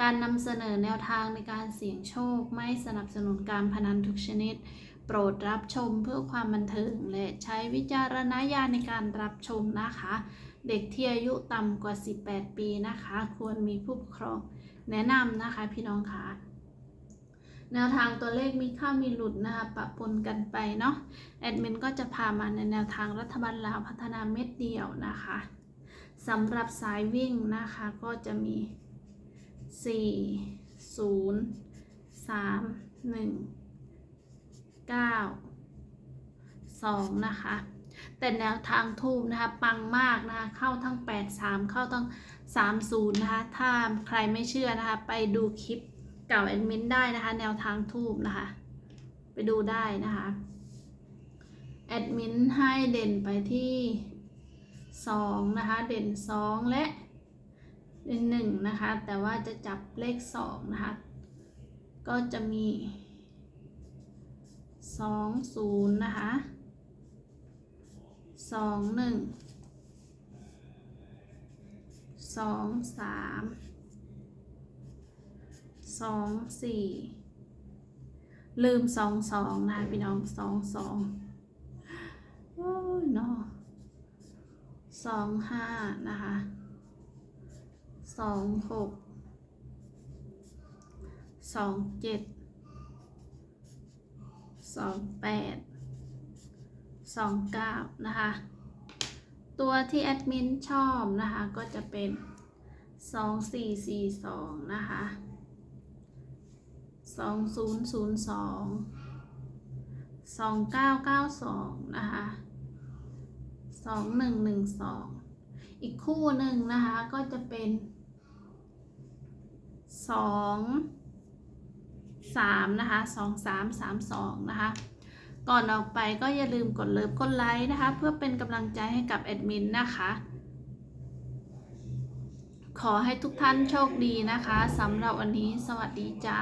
การนำเสนอแนวทางในการเสี่ยงโชค ไม่สนับสนุนการพนันทุกชนิด โปรดรับชมเพื่อความบันเทิงและใช้วิจารณญาณในการรับชมนะคะ เด็กที่อายุต่ำกว่า 18 ปีนะคะ ควรมีผู้ปกครองแนะนำนะคะพี่น้องคะแนวทางตัวเลขมีข้ามีหลุดนะคะปะปนกันไปเนาะแอดมินก็จะพามาในแนวทางรัฐบาลลาวพัฒนาเม็ดเดียวนะคะสำหรับสายวิ่งนะคะก็จะมี สี่ศูนย์สามหนึ่งเก้าสองนะคะ แต่แนวทางทูบนะคะ ปังมากนะคะ เข้าทั้ง 8 3 เข้าทั้ง 30 นะคะ ถ้าใครไม่เชื่อนะคะ ไปดูคลิปเก่าแอดมินได้นะคะ แนวทางทูบนะคะ ไปดูได้นะคะ แอดมินให้เด่นไปที่ 2 นะคะ เด่น 2 และ เป็นหนึ่งนะคะ แต่ว่าจะจับเลขสองนะคะ ก็จะมีสองศูนย์นะคะสองหนึ่งสองสามสองสี่ลืมสองสองนะคะพี่น้องสองสองโอ้ยเนาะสองห้านะคะ สองหกสองเจ็ดสองแปดสองเก้านะคะ ตัวที่แอดมินชอบนะคะ ก็จะเป็นสองสี่สี่สองนะคะสองศูนย์ศูนย์สองสองเก้าเก้าสองนะคะสองหนึ่งหนึ่งสองอีกคู่หนึ่งนะคะก็จะเป็น สองสามนะคะสองสามสามสองนะคะ ก่อนออกไปก็อย่าลืมกดเลิฟกดไลค์นะคะ เพื่อเป็นกำลังใจให้กับแอดมินนะคะขอให้ทุกท่านโชคดีนะคะสำหรับวันนี้สวัสดีจ้า